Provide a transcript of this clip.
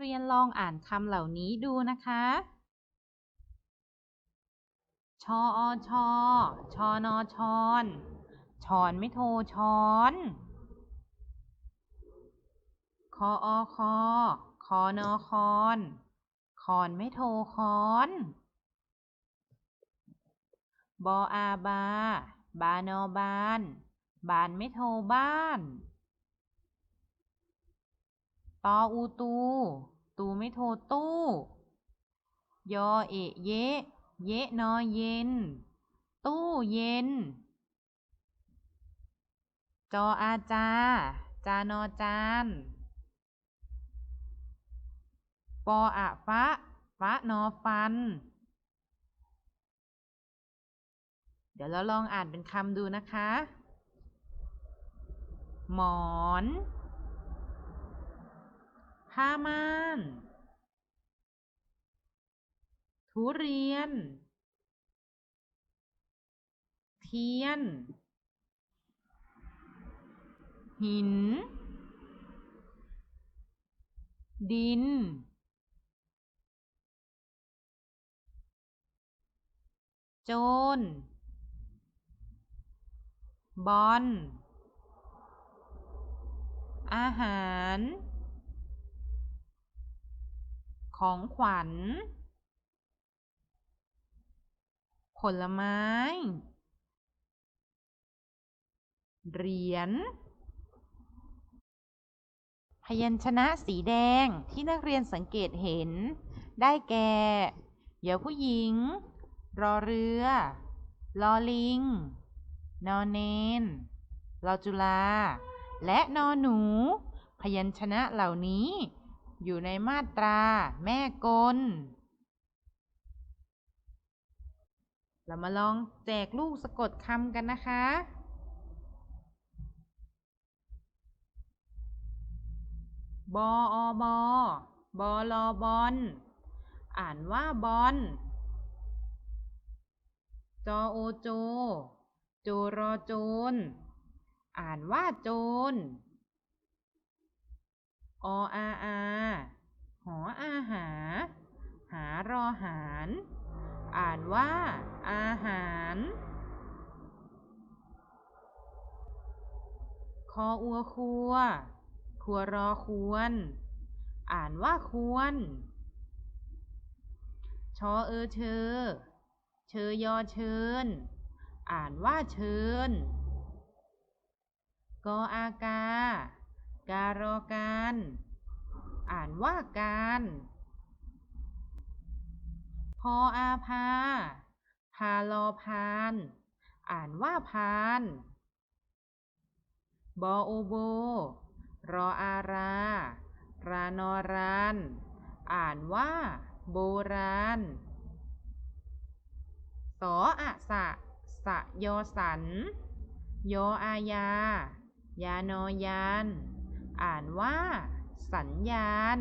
เรียนลองอ่านคำเหล่านี้ดูนะคะ ชออชอชอนอชอนชอนไม่โทช้อนคออคอคอนอคอนคอนไม่โทคอนบออาบา บานอบาน บานไม่โทบ้าน ออูตู ตูไม่โทตู้ ยอเอะเยะ เยะนอเย็น ตู้เย็น จออาจา จานอจาน ปออะฟะฟะนอฟัน เดี๋ยวเราลองอ่านเป็นคำดูนะคะ หมอน ผ้าม่าน ทุเรียน เทียน หิน ดิน โจรบอลอาหาร ของขวัญ ผลไม้ เหรียญ พยัญชนะสีแดงที่นักเรียนสังเกตเห็น ได้แก่เหยอผู้หญิง รอเรือ ลอลิง นอเนนลอจุลา และนอหนู พยัญชนะเหล่านี้ อยู่ในมาตราแม่กล เรามาลองแจกลูกสะกดคำกันนะคะ บออบอบอลอบอลอ่านว่าบอลจอโอโจ โจรอโจรอ่านว่าโจรออาอา หออาหา หารอหาร อ่านว่า อาหารคออัวครัว ครัวรอควร อ่านว่าควร ชอเออเชอ เชยอเชิญ อ่านว่าเชิญ กออากา การอการ อ่านว่าการ พออาพา พาลอพาน อ่านว่าพาน บอโอโบ รออารา รานอรานอ่านว่าโบราณ สออะสะ สะยอสัน ยออายา ยานอยาน อ่านว่า สัญญาณ